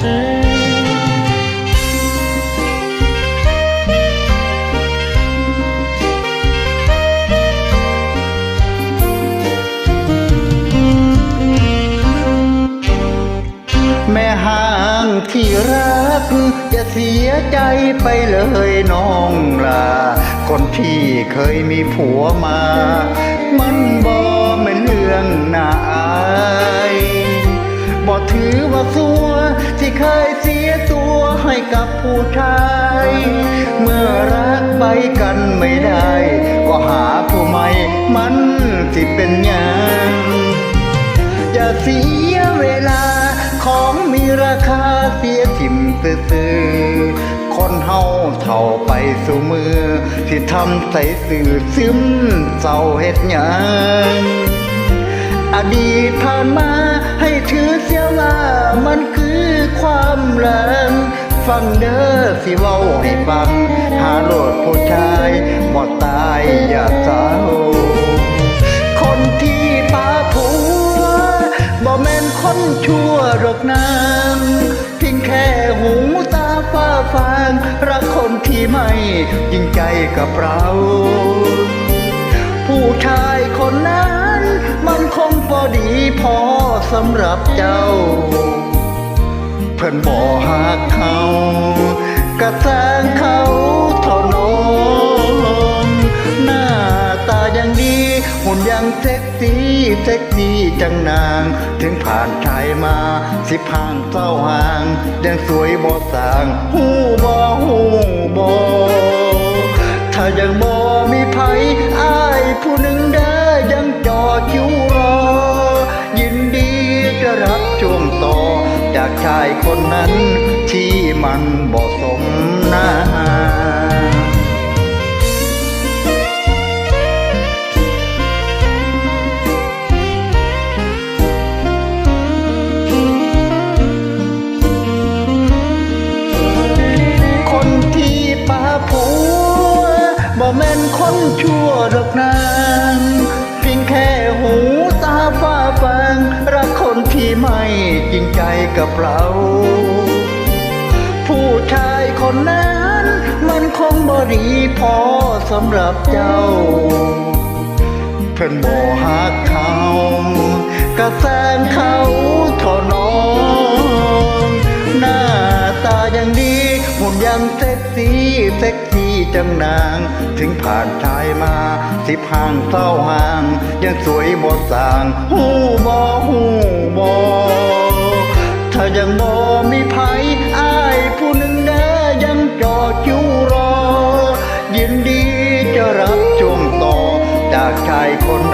แม่ห่างที่รักจะเสียใจไปเลยน้องลา คนที่เคยมีผัวมา เคยเสียตัวให้กับผู้ชาย เมื่อรักไปกันไม่ได้ ก็หาผู้ใหม่มันสิเป็นยังอย่าเสียเวลาของมีราคาเสียทิมซื่อคนเฮาเท่าไปสู่มือ ที่ทำใส่สื่อซึมเศร้าเฮ็ดหยังอดีตผ่านมาให้ถือเสียว่ามันคือ ความหลังฟังเด้อสิเว้าให้ฟัง หาโลดผู้ชายบ่ตายอย่าเศร้าคนที่ปาผัวบ่แม่นคนชั่วหรอกนางเพียงแค่หูตาฟ้าฟางรักคนที่ไม่จริงใจกับเรา ผู้ชายคนนั้นมันคงพอดีพอสำหรับเจ้า เพิ่นบ่หักเขากระแสงเขาเท่าน้องหน้าตายังดีหุ่นยังเซ็กซี่เซ็กซี่จังนาง ถึงผ่านชายมา สิบห่างเศร้าห่างยังสวยบ่สางหูบ่หูบ่ถ้ายังบ่มีไผอ้ายผู้หนึ่งได้ยังจอคิวรอยิ จากชายคนนั้น ที่มันบ่สมหน้าคนที่ปาผัวบ่แม่นคนชั่วดอกนาง ไม่จริงใจกับเรา ผู้ชายคนนั้นมันคงบ่ดีพอสำหรับเจ้า เพิ่นบ่หักเขากระแสงเขาท่าน้องหน้าตายังดีหุ่นยังเซ็กซี่เซ็กซี่ จังนาง ถึงผ่านชายมา สิบห่างเศร้าห่าง ยังสวยบดสางหูบ่หูบ่ถ้ายังบ่มีไผอายผู้หนึ่งเด้อยังจอดอยู่รอ ยินดีจะรับชมต่อ จากชายคน